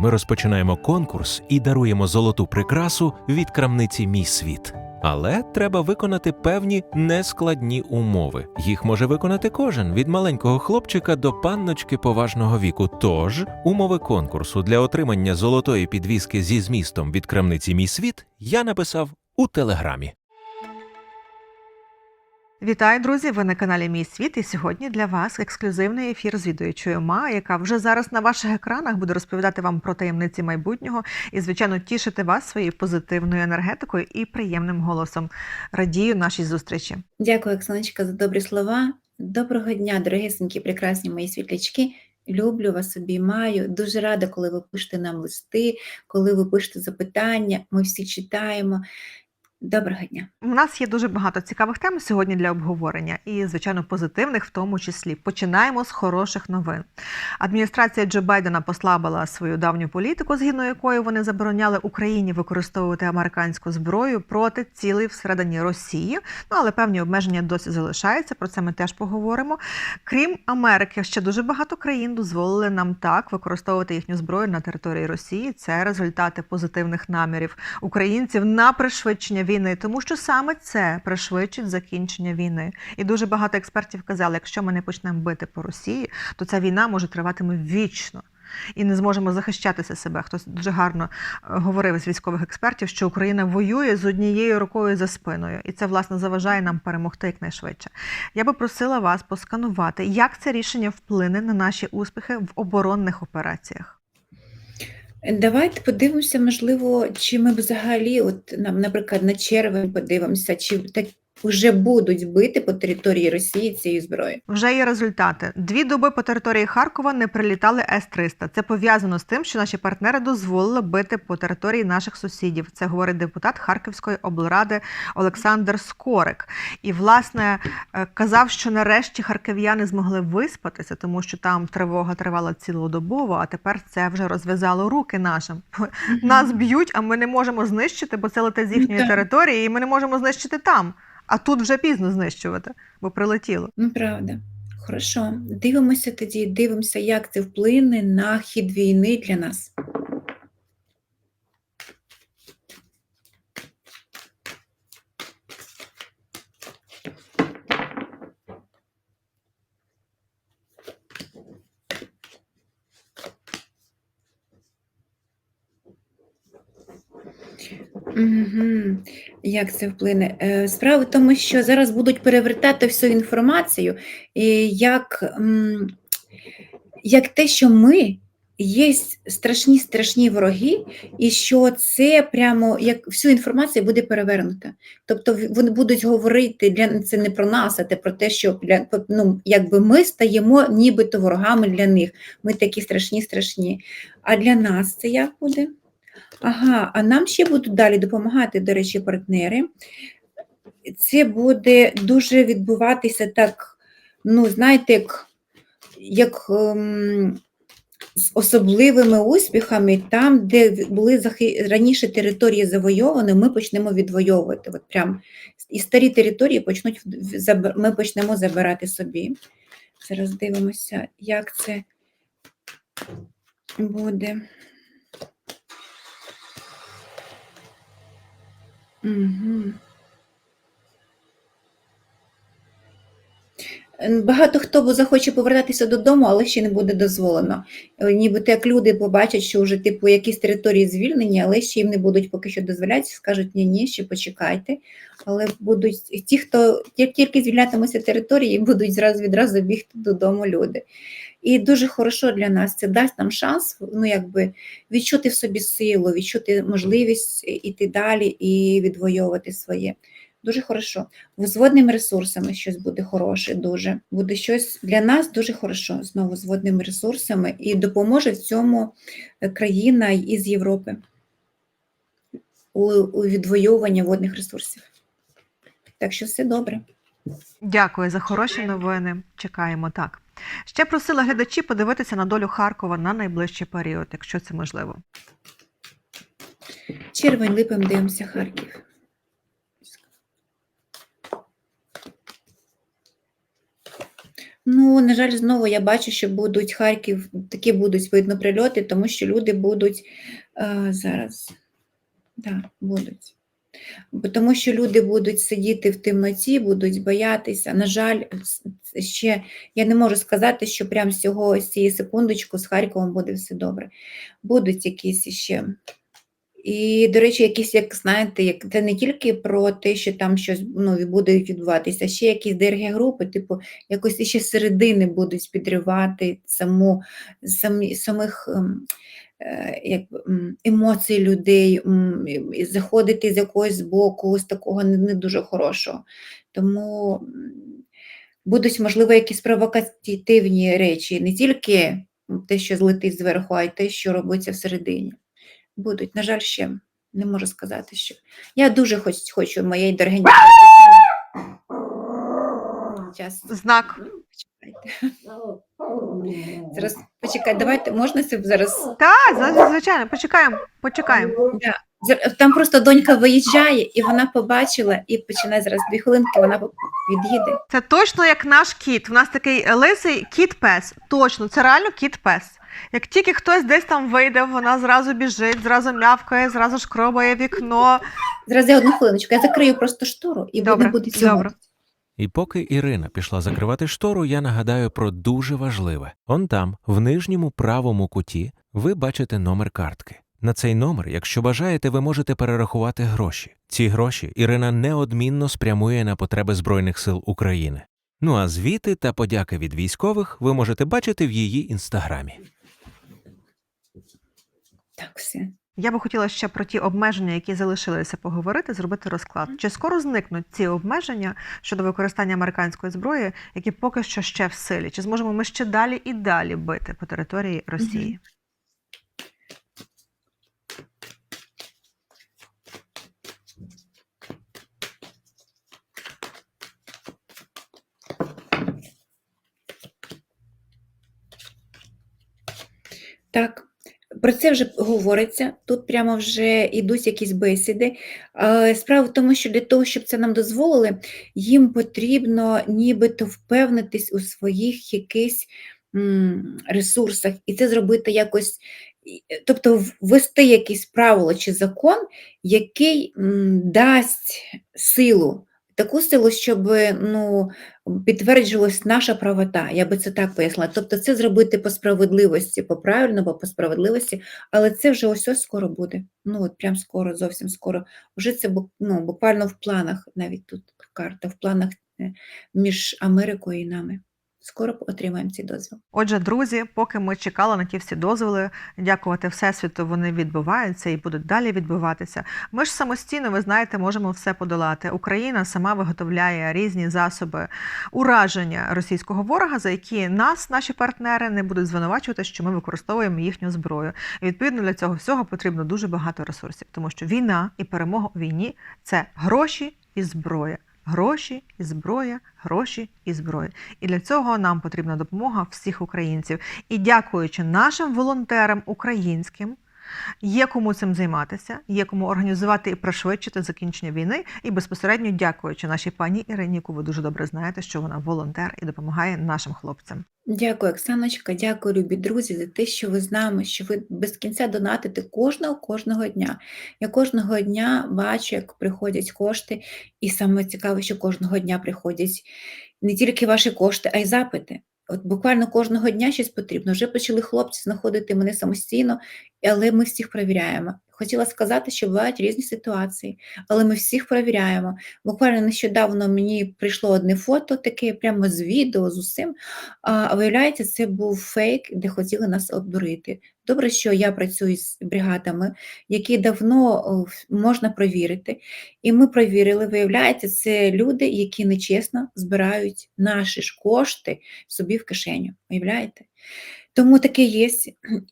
Ми розпочинаємо конкурс і даруємо золоту прикрасу від крамниці Мій світ. Але треба виконати певні нескладні умови. Їх може виконати кожен від маленького хлопчика до панночки поважного віку. Тож умови конкурсу для отримання золотої підвіски зі змістом від крамниці Мій світ я написав у телеграмі. Вітаю, друзі! Ви на каналі Мій світ. І сьогодні для вас ексклюзивний ефір з відуючою Ма, яка вже зараз на ваших екранах буде розповідати вам про таємниці майбутнього і, звичайно, тішити вас своєю позитивною енергетикою і приємним голосом. Радію нашій зустрічі. Дякую, Оксаночка, за добрі слова. Доброго дня, дорогесенькі, прекрасні мої світлячки. Люблю вас, обіймаю. Дуже рада, коли ви пишете нам листи, коли ви пишете запитання. Ми всі читаємо. Доброго дня. У нас є дуже багато цікавих тем сьогодні для обговорення, і, звичайно, позитивних в тому числі. Починаємо з хороших новин. Адміністрація Джо Байдена послабила свою давню політику, згідно якої вони забороняли Україні використовувати американську зброю проти цілей всередині Росії. Ну але певні обмеження досі залишаються. Про це ми теж поговоримо. Крім Америки, ще дуже багато країн дозволили нам так використовувати їхню зброю на території Росії. Це результати позитивних намірів українців на пришвидшення війни, тому що саме це пришвидшить закінчення війни. І дуже багато експертів казали, якщо ми не почнемо бити по Росії, то ця війна може триватиме вічно. І не зможемо захищатися себе. Хтось дуже гарно е, говорив з військових експертів, що Україна воює з однією рукою за спиною, і це власне заважає нам перемогти якнайшвидше. Я би просила вас посканувати, як це рішення вплине на наші успіхи в оборонних операціях. Давайте подивимося, можливо, чи ми взагалі, от нам, наприклад, на червень подивимося, чи так вже будуть бити по території Росії цією зброєю. Вже є результати. Дві доби по території Харкова не прилітали С-300. Це пов'язано з тим, що наші партнери дозволили бити по території наших сусідів. Це говорить депутат Харківської облради Олександр Скорик. І, власне, е, казав, що нарешті харків'яни змогли виспатися, тому що там тривога тривала цілодобово, а тепер це вже розв'язало руки нашим. Нас б'ють, а ми не можемо знищити, бо це летить з їхньої території, і ми не можемо знищити там. А тут вже пізно знищувати, бо прилетіло. Ну, правда. Хорошо. Дивимося тоді, дивимося, як це вплине на хід війни для нас. Угу. Як це вплине? Е, Справа в тому, що зараз будуть перевертати всю інформацію, як, як те, що ми є страшні страшні вороги, і що це прямо як всю інформацію буде перевернута. Тобто вони будуть говорити для це не про нас, а те про те, що для ну, якби ми стаємо нібито ворогами для них. Ми такі страшні, страшні. А для нас це як буде? Ага, а нам ще будуть далі допомагати, до речі, партнери. Це буде дуже відбуватися так, ну, знаєте, як, як ем, з особливими успіхами, там, де були захи- раніше території завойовані, ми почнемо відвоювати. От прям, і старі території почнуть ми почнемо забирати собі. Зараз дивимося, як це буде. Багато хто захоче повертатися додому, але ще не буде дозволено. Е, Нібито як люди побачать, що вже типу якісь території звільнені, але ще їм не будуть поки що дозволяти, скажуть ні, ні, ще почекайте. Але будуть ті, хто тільки звільнятимуться території, будуть зразу відразу бігти додому люди. І дуже хорошо для нас це дасть нам шанс, ну якби відчути в собі силу, відчути можливість іти далі і відвоювати своє. Дуже хорошо. З водними ресурсами щось буде хороше, дуже. Буде щось для нас дуже хорошо знову з водними ресурсами і допоможе в цьому е, країна із Європи у, у відвоюванні водних ресурсів. Так що все добре. Дякую за хороші новини. Чекаємо так. Ще просила глядачі подивитися на долю Харкова на найближчий період, якщо це можливо. Червень, липень дивимося Харків. Ну, на жаль, знову я бачу, що будуть Харків, такі будуть видно прильоти, тому що люди будуть е, зараз. Да, будуть. Тому що люди будуть сидіти в темноті, будуть боятися. На жаль, ще я не можу сказати, що прямо з цього з цієї секундочку з Харковом буде все добре. Будуть якісь ще. І, до речі, якісь, як знаєте, як це не тільки про те, що там щось ну, буде відбуватися, а ще якісь ДРГ-групи, типу, якось ще середини будуть підривати саму, самі, самих ем, як, би, м, емоцій людей, заходити з якогось боку, з такого не, не дуже хорошого. Тому будуть, можливо, якісь провокативні речі, не тільки те, що злетить зверху, а й те, що робиться всередині. Будуть, на жаль, ще не можу сказати, що. Я дуже хоч, хочу моєї дорогенької Час. Знак. Почекайте. Зараз почекай, давайте, можна це зараз. Так, звичайно, почекаємо, почекаємо. Там просто донька виїжджає, і вона побачила, і починає зараз дві хвилинки, вона від'їде. Це точно як наш кіт. У нас такий лисий кіт-пес. Точно, це реально кіт-пес. Як тільки хтось десь там вийде, вона зразу біжить, зразу м'явкає, зразу шкробає вікно. Зараз я одну хвилиночку, я закрию просто штору, і Добре, вони будуть цього. добре. І поки Ірина пішла закривати штору, я нагадаю про дуже важливе. Он там, в нижньому правому куті, ви бачите номер картки. На цей номер, якщо бажаєте, ви можете перерахувати гроші. Ці гроші Ірина неодмінно спрямує на потреби Збройних сил України. Ну а звіти та подяки від військових ви можете бачити в її інстаграмі. Так, все. Я би хотіла ще про ті обмеження, які залишилися поговорити, зробити розклад. Чи скоро зникнуть ці обмеження щодо використання американської зброї, які поки що ще в силі? Чи зможемо ми ще далі і далі бити по території Росії? Так, про це вже говориться. Тут прямо вже йдуть якісь бесіди. Е, Справа в тому, що для того, щоб це нам дозволили, їм потрібно нібито впевнитись у своїх якихось ресурсах, і це зробити якось, тобто ввести якісь правило чи закон, який дасть силу. Таку силу, щоб ну, підтверджувалась наша правота, я би це так пояснила. Тобто це зробити по справедливості, по правильному, по справедливості, але це вже ось ось скоро буде. Ну от прям скоро, зовсім скоро. Вже це ну, буквально в планах, навіть тут карта, в планах е, між Америкою і нами. Скоро отримаємо цей дозвіл. Отже, друзі, поки ми чекали на ті всі дозволи, дякувати Всесвіту, вони відбуваються і будуть далі відбуватися. Ми ж самостійно, ви знаєте, можемо все подолати. Україна сама виготовляє різні засоби ураження російського ворога, за які нас, наші партнери, не будуть звинувачувати, що ми використовуємо їхню зброю. І відповідно для цього всього потрібно дуже багато ресурсів, тому що війна і перемога у війні це гроші і зброя. Гроші і зброя, гроші і зброя. І для цього нам потрібна допомога всіх українців. І дякуючи нашим волонтерам українським, є кому цим займатися, є кому організувати і пришвидшити закінчення війни. І безпосередньо дякуючи нашій пані Ірині, яку ви дуже добре знаєте, що вона волонтер і допомагає нашим хлопцям. Дякую, Оксаночка, дякую, любі друзі, за те, що ви з нами, що ви без кінця донатите кожного кожного дня. Я кожного дня бачу, як приходять кошти, і саме цікаве, що кожного дня приходять не тільки ваші кошти, а й запити. От буквально кожного дня щось потрібно. Вже почали хлопці знаходити мене самостійно, але ми всіх перевіряємо. Хотіла сказати, що бувають різні ситуації, але ми всіх перевіряємо. Буквально нещодавно мені прийшло одне фото, таке прямо з відео, з усім. А виявляється, це був фейк, де хотіли нас обдурити. Добре, що я працюю з бригадами, які давно можна провірити. І ми провірили, виявляється, це люди, які нечесно збирають наші ж кошти собі в кишеню. Уявляєте? Тому таке є.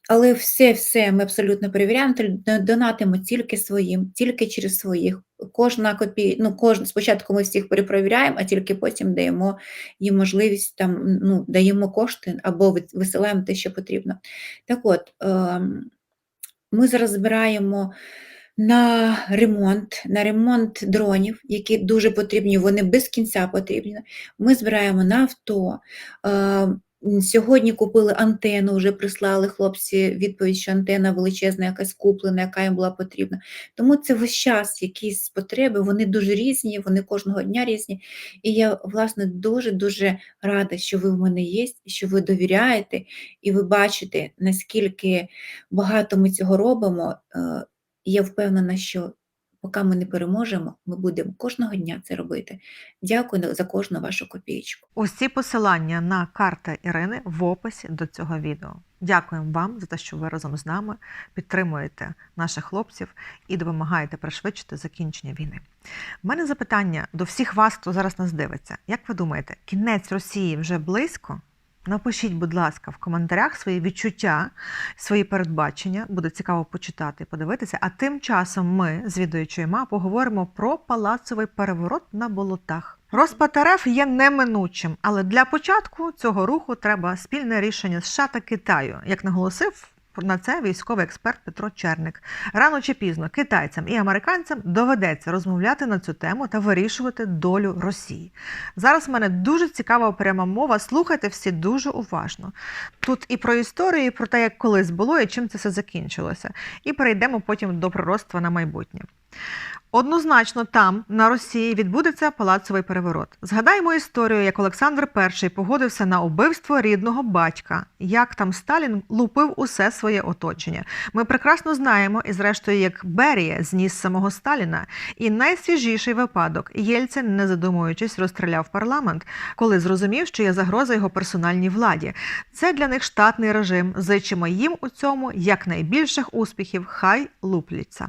Але все-все ми абсолютно перевіряємо, донатимо тільки своїм, тільки через своїх. Кожна копія, ну кожен спочатку ми всіх перепровіряємо, а тільки потім даємо їм можливість там ну, даємо кошти або висилаємо те, що потрібно. Так от, ем, ми зараз збираємо на ремонт, на ремонт дронів, які дуже потрібні, вони без кінця потрібні. Ми збираємо на авто. Сьогодні купили антенну, вже прислали хлопці відповідь, що антенна величезна, якась куплена, яка їм була потрібна. Тому це весь час якісь потреби, вони дуже різні, вони кожного дня різні. І я, власне, дуже-дуже рада, що ви в мене є, що ви довіряєте, і ви бачите, наскільки багато ми цього робимо. Е, я впевнена, що поки ми не переможемо, ми будемо кожного дня це робити. Дякую за кожну вашу копійку. Усі посилання на карти Ірини в описі до цього відео. Дякуємо вам за те, що ви разом з нами підтримуєте наших хлопців і допомагаєте пришвидшити закінчення війни. У мене запитання до всіх вас, хто зараз нас дивиться. Як ви думаєте, кінець Росії вже близько? Напишіть, будь ласка, в коментарях свої відчуття, свої передбачення. Буде цікаво почитати і подивитися. А тим часом ми з відуючою ма поговоримо про палацовий переворот на болотах. Розпад РФ є неминучим, але для початку цього руху треба спільне рішення США та Китаю, як наголосив на це військовий експерт Петро Черник. Рано чи пізно китайцям і американцям доведеться розмовляти на цю тему та вирішувати долю Росії. Зараз в мене дуже цікава пряма мова. Слухайте всі дуже уважно. Тут і про історію, і про те, як колись було, і чим це все закінчилося. І перейдемо потім до пророцтва на майбутнє. Однозначно, там, на Росії, відбудеться палацовий переворот. Згадаємо історію, як Олександр І погодився на убивство рідного батька, як там Сталін лупив усе своє оточення. Ми прекрасно знаємо, і зрештою, як Берія зніс самого Сталіна. І найсвіжіший випадок Єльцин, не задумуючись, розстріляв парламент, коли зрозумів, що є загроза його персональній владі. Це для них штатний режим. Зичимо їм у цьому якнайбільших успіхів. Хай лупляться.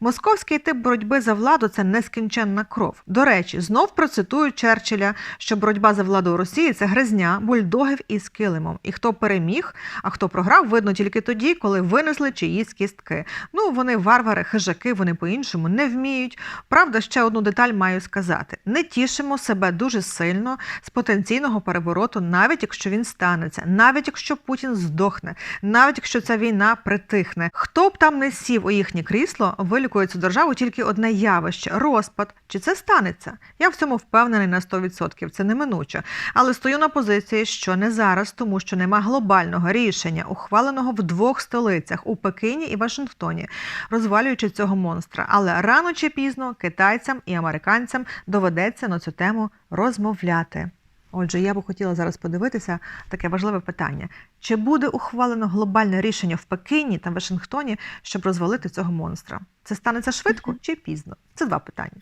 Московський тип боротьби за владу це нескінченна кров. До речі, знов процитую Черчилля, що боротьба за владу у Росії це гризня бульдогів із килимом. І хто переміг, а хто програв, видно тільки тоді, коли винесли чиїсь кістки. Ну, вони варвари, хижаки, вони по-іншому не вміють. Правда, ще одну деталь маю сказати: не тішимо себе дуже сильно з потенційного перевороту, навіть якщо він станеться, навіть якщо Путін здохне, навіть якщо ця війна притихне. Хто б там не сів у їхнє крісло, вилікує цю державу тільки одне явище розпад. Чи це станеться? Я в цьому впевнений на 100%, це неминуче. Але стою на позиції, що не зараз, тому що нема глобального рішення, ухваленого в двох столицях у Пекині і Вашингтоні, розвалюючи цього монстра. Але рано чи пізно китайцям і американцям доведеться на цю тему розмовляти. Отже, я би хотіла зараз подивитися таке важливе питання: чи буде ухвалено глобальне рішення в Пекіні та Вашингтоні, щоб розвалити цього монстра? Це станеться швидко чи пізно? Це два питання.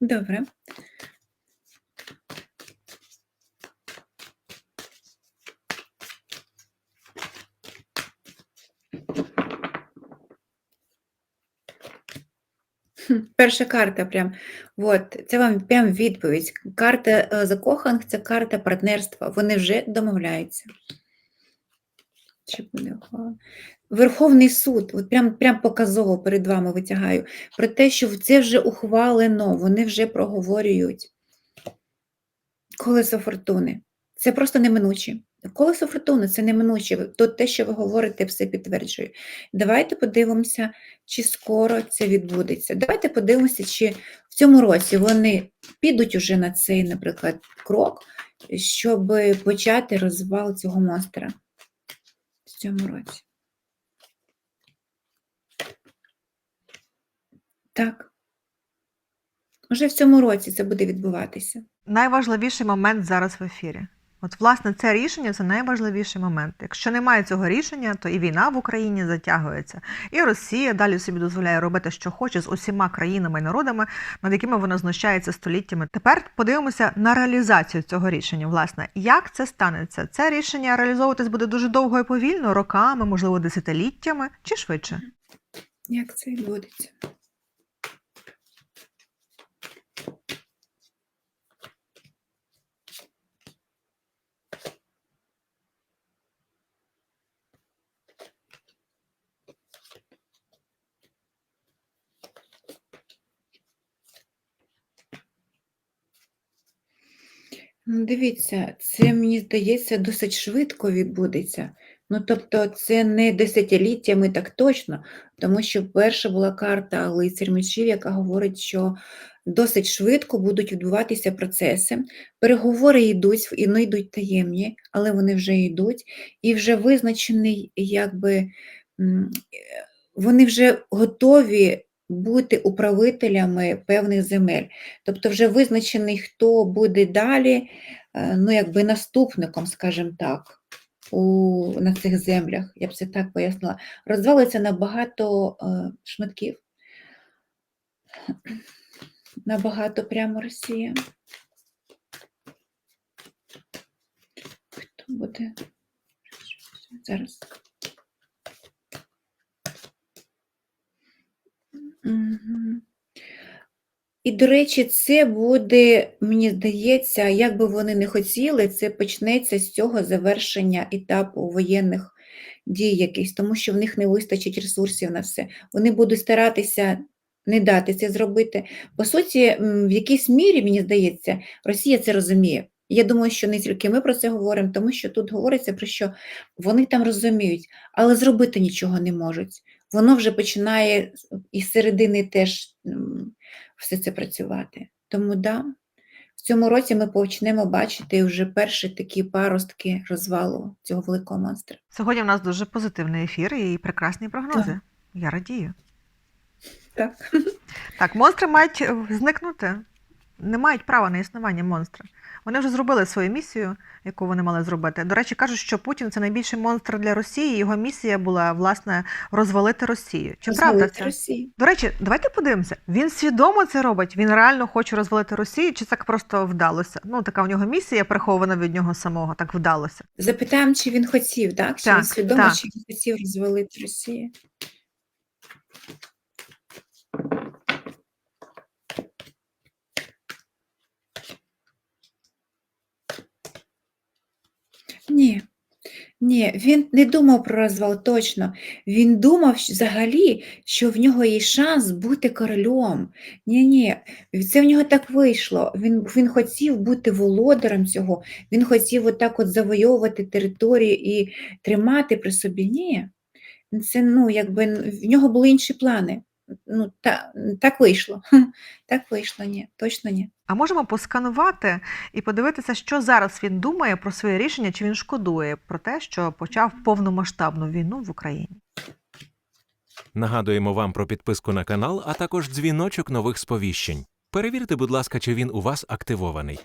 Добре. Перша карта прям. От, це вам прям відповідь. Карта е, закоханих це карта партнерства. Вони вже домовляються. Верховний суд, от прям, прям показово перед вами витягаю, про те, що це вже ухвалено, вони вже проговорюють. Колесо фортуни. Це просто неминуче. Колесо фортуни це неминуче. То те, що ви говорите, все підтверджує. Давайте подивимося, чи скоро це відбудеться. Давайте подивимося, чи в цьому році вони підуть уже на цей, наприклад, крок, щоб почати розвал цього монстра. В цьому році. Так. Уже в цьому році це буде відбуватися. Найважливіший момент зараз в ефірі. От, власне, це рішення це найважливіший момент. Якщо немає цього рішення, то і війна в Україні затягується, і Росія далі собі дозволяє робити, що хоче з усіма країнами і народами, над якими вона знущається століттями. Тепер подивимося на реалізацію цього рішення. Власне, як це станеться? Це рішення реалізовуватись буде дуже довго і повільно, роками, можливо, десятиліттями чи швидше. Як це відбудеться? Ну, Дивіться, це, мені здається, досить швидко відбудеться. Ну, тобто, це не десятиліттями так точно, тому що перша була карта лицар мечів, яка говорить, що досить швидко будуть відбуватися процеси. Переговори йдуть, і не йдуть таємні, але вони вже йдуть, і вже визначений, якби е, вони вже готові бути управителями певних земель. Тобто вже визначений, хто буде далі, е, ну, якби наступником, скажімо так у, на цих землях, я б це так пояснила, розвалиться на багато е, шматків. На багато прямо Росія. Хто буде? Зараз. І, до речі, це буде, мені здається, як би вони не хотіли, це почнеться з цього завершення етапу воєнних дій якихось, тому що в них не вистачить ресурсів на все. Вони будуть старатися не дати це зробити. По суті, в якійсь мірі, мені здається, Росія це розуміє. Я думаю, що не тільки ми про це говоримо, тому що тут говориться про що вони там розуміють, але зробити нічого не можуть. Воно вже починає із середини теж все це працювати. Тому да, в цьому році ми почнемо бачити вже перші такі паростки розвалу цього великого монстра. Сьогодні в нас дуже позитивний ефір і прекрасні прогнози. Я радію. Так. Так, монстри мають е, зникнути. Не мають права на існування монстри. Вони вже зробили свою місію, яку вони мали зробити. До речі, кажуть, що Путін це найбільший монстр для Росії. Його місія була власне розвалити Росію. Чи правда Розвалити це? Росію. До речі, давайте подивимося. Він свідомо це робить. Він реально хоче розвалити Росію, чи так просто вдалося? Ну, така в нього місія прихована від нього самого. Так вдалося. Запитаємо, чи він хотів, так? Чи Так, він свідомо, так. чи він хотів розвалити Росію? Ні. Ні, він не думав про розвал точно. Він думав взагалі, що в нього є шанс бути королем. Ні, ні, це в нього так вийшло. Він, він хотів бути володарем цього, він хотів отак от завойовувати територію і тримати при собі. Ні. Це, ну, якби в нього були інші плани. Ну, та, так вийшло. Так вийшло, ні, точно ні. А можемо посканувати і подивитися, що зараз він думає про своє рішення, чи він шкодує про те, що почав повномасштабну війну в Україні. Нагадуємо вам про підписку на канал, а також дзвіночок нових сповіщень. Перевірте, будь ласка, чи він у вас активований.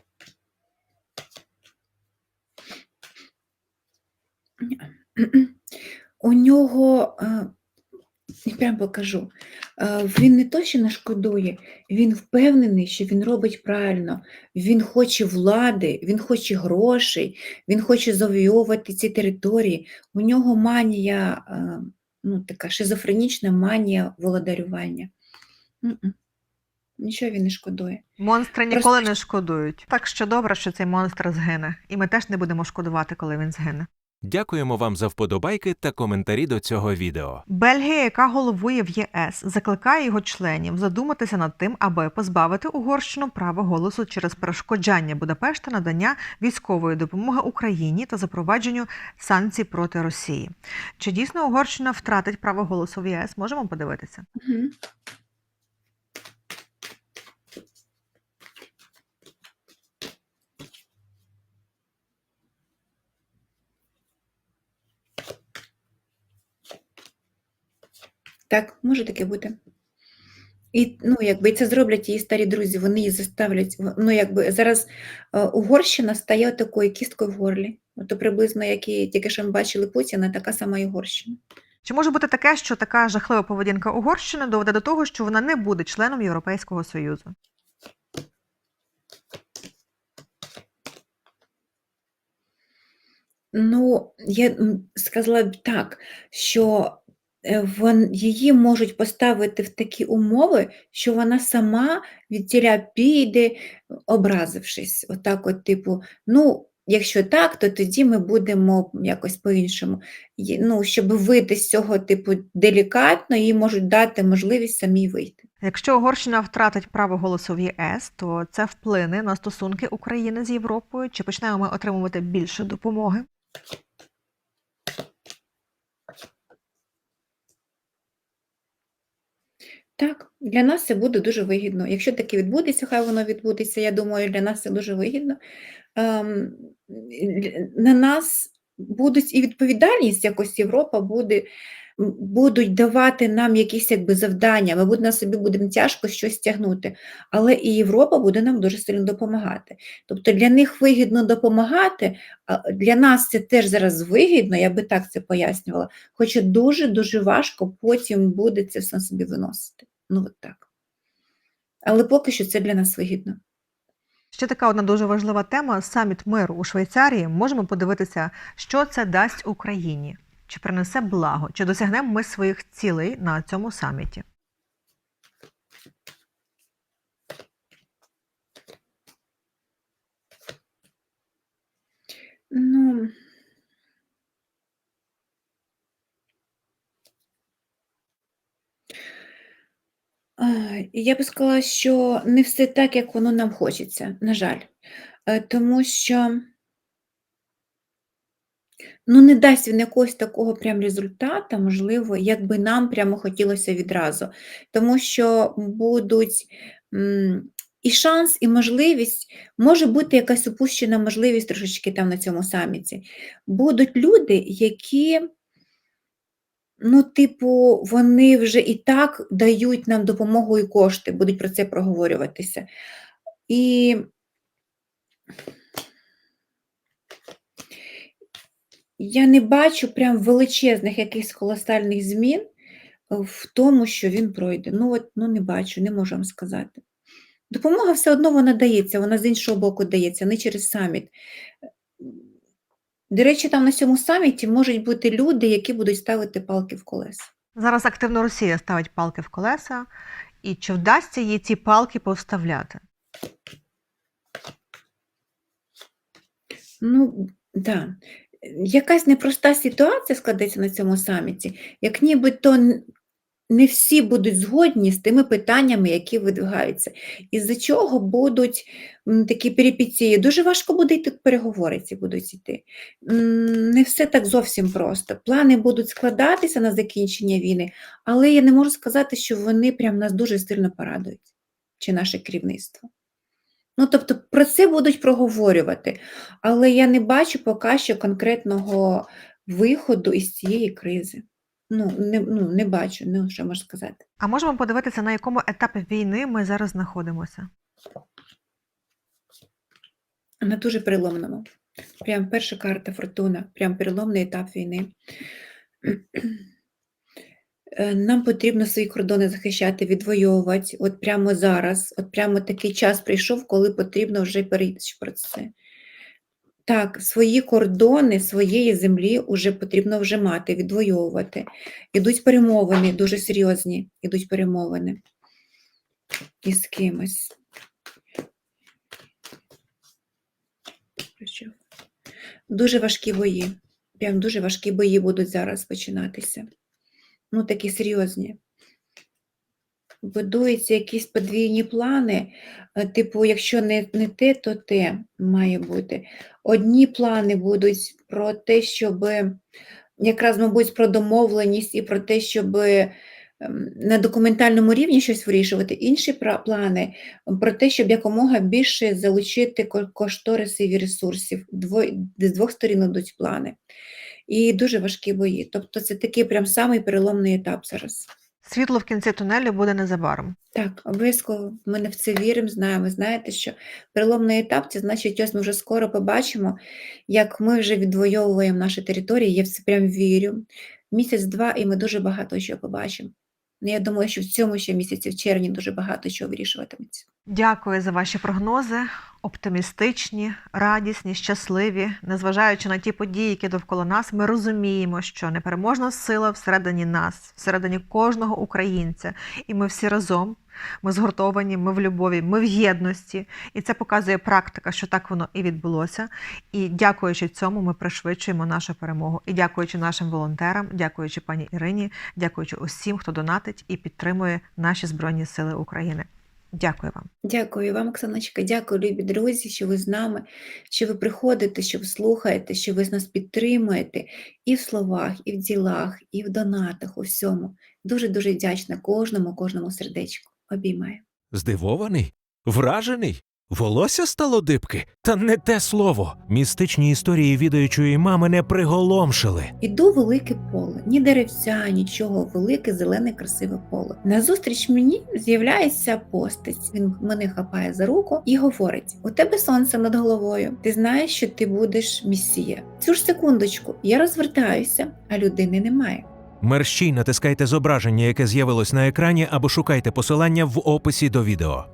У нього, е, я прям покажу, е, він не то, що не шкодує, він впевнений, що він робить правильно. Він хоче влади, він хоче грошей, він хоче завойовувати ці території. У нього манія, е, ну, така шизофренічна манія володарювання. Нічого він не шкодує. Монстри ніколи що- не шкодують. Так що добре, що цей монстр згине, і ми теж не будемо шкодувати, коли він згине. Дякуємо вам за вподобайки та коментарі до цього відео. Бельгія, яка головує в ЄС, закликає його членів задуматися над тим, аби позбавити Угорщину права голосу через перешкоджання Будапешта надання військової допомоги Україні та запровадженню санкцій проти Росії. Чи дійсно Угорщина втратить право голосу в ЄС? Можемо подивитися. Мгм. Так, може таке бути. І ну, якби це зроблять її старі друзі, вони її заставлять. Ну, якби зараз е, Угорщина стає такою кісткою в горлі. Ото приблизно, як і тільки що ми бачили Путіна, така сама і Угорщина. Чи може бути таке, що така жахлива поведінка Угорщини доведе до того, що вона не буде членом Європейського Союзу? Ну, я сказала б так, що її можуть поставити в такі умови, що вона сама від тіля піде, образившись. Отак, от, типу, ну, якщо так, то тоді ми будемо якось по-іншому. Ну, щоб вийти з цього, типу, делікатно, їй можуть дати можливість самій вийти. Якщо Угорщина втратить право голосу в ЄС, то це вплине на стосунки України з Європою. Чи почнемо ми отримувати більше допомоги? Так, для нас це буде дуже вигідно. Якщо таке відбудеться, хай воно відбудеться. Я думаю, для нас це дуже вигідно. Ем, на нас будуть і відповідальність, якось Європа буде, будуть давати нам якісь якби завдання. Ми буде на собі будемо тяжко щось тягнути, але і Європа буде нам дуже сильно допомагати. Тобто для них вигідно допомагати, а для нас це теж зараз вигідно, я би так це пояснювала. Хоча дуже дуже важко потім буде це все собі виносити. Ну от так. Але поки що це для нас вигідно. Ще така одна дуже важлива тема саміт миру у Швейцарії. Можемо подивитися, що це дасть Україні, чи принесе благо, чи досягнемо ми своїх цілей на цьому саміті. Ну, а, я би сказала, що не все так, як воно нам хочеться, на жаль. Е, Тому що ну, не дасть він якогось такого прям результата, можливо, як би нам прямо хотілося відразу. Тому що будуть і шанс, і можливість, може бути якась упущена можливість трошечки там на цьому саміті. Будуть люди, які, ну, типу, вони вже і так дають нам допомогу і кошти, будуть про це проговорюватися. І я не бачу прям величезних якихось колосальних змін в тому, що він пройде. Ну, от, ну не бачу, не можу вам сказати. Допомога все одно вона дається, вона з іншого боку дається, не через саміт. До речі, там на цьому саміті можуть бути люди, які будуть ставити палки в колеса. Зараз активно Росія ставить палки в колеса, і чи вдасться їй ці палки повставляти? Ну, да. Якась непроста ситуація складеться на цьому саміті, як нібито не всі будуть згодні з тими питаннями, які видвигаються. Із-за чого будуть такі перипетії. Дуже важко буде йти переговори, ці будуть йти. Не все так зовсім просто. Плани будуть складатися на закінчення війни, але я не можу сказати, що вони прям нас дуже сильно порадують, чи наше керівництво. Ну, тобто про це будуть проговорювати, але я не бачу поки що конкретного виходу із цієї кризи. Ну, не, ну, не бачу, ну, що можу сказати. А можемо подивитися, на якому етапі війни ми зараз знаходимося. На дуже переломному. Прям перша карта фортуна, прям переломний етап війни. Е, Нам потрібно свої кордони захищати, відвоювати. От прямо зараз, от прямо такий час прийшов, коли потрібно вже перейти про це. Так, свої кордони своєї землі вже потрібно вже мати, відвоювати. Ідуть перемовини, дуже серйозні, ідуть перемовини із кимось. Дуже важкі бої. Прям дуже важкі бої будуть зараз починатися. Ну, такі серйозні. Будуються якісь подвійні плани, е, типу, якщо не, не те, то те має бути. Одні плани будуть про те, щоб якраз, мабуть, про домовленість і про те, щоб на документальному рівні щось вирішувати. Інші плани про те, щоб якомога більше залучити кошторисів і ресурсів. З двох сторін йдуть плани. І дуже важкі бої. Тобто це такий прям самий переломний етап зараз. Світло в кінці тунелю буде незабаром. Так, обов'язково ми не в це віримо, знаємо. Знаєте, що переломний етап це значить, ось ми вже скоро побачимо, як ми вже відвоюємо наші території. Я в це прям вірю. Місяць-два, і ми дуже багато що побачимо. Ну, Я думаю, що в цьому ще місяці, в червні, дуже багато чого вирішуватиметься. Дякую за ваші прогнози. Оптимістичні, радісні, щасливі. Незважаючи на ті події, які довкола нас, ми розуміємо, що непереможна сила всередині нас, всередині кожного українця. І ми всі разом, ми згуртовані, ми в любові, ми в єдності. І це показує практика, що так воно і відбулося. І дякуючи цьому, ми пришвидшуємо нашу перемогу. І дякуючи нашим волонтерам, дякуючи пані Ірині, дякуючи усім, хто донатить і підтримує наші Збройні Сили України. Дякую вам. Дякую вам, Оксаночка. Дякую, любі друзі, що ви з нами, що ви приходите, що ви слухаєте, що ви нас підтримуєте і в словах, і в ділах, і в донатах, у всьому. Дуже дуже вдячна кожному, кожному сердечку. Обіймаю. Здивований? Вражений? Волосся стало дибки? Та не те слово. Містичні історії відаючої мами не приголомшили. Іду в велике поле, ні деревця, нічого, велике, зелене, красиве поле. Назустріч мені з'являється постать. Він мене хапає за руку і говорить: У тебе сонце над головою. Ти знаєш, що ти будеш місія. Цю ж секундочку, я розвертаюся, а людини немає. Мерщій натискайте зображення, яке з'явилось на екрані, або шукайте посилання в описі до відео.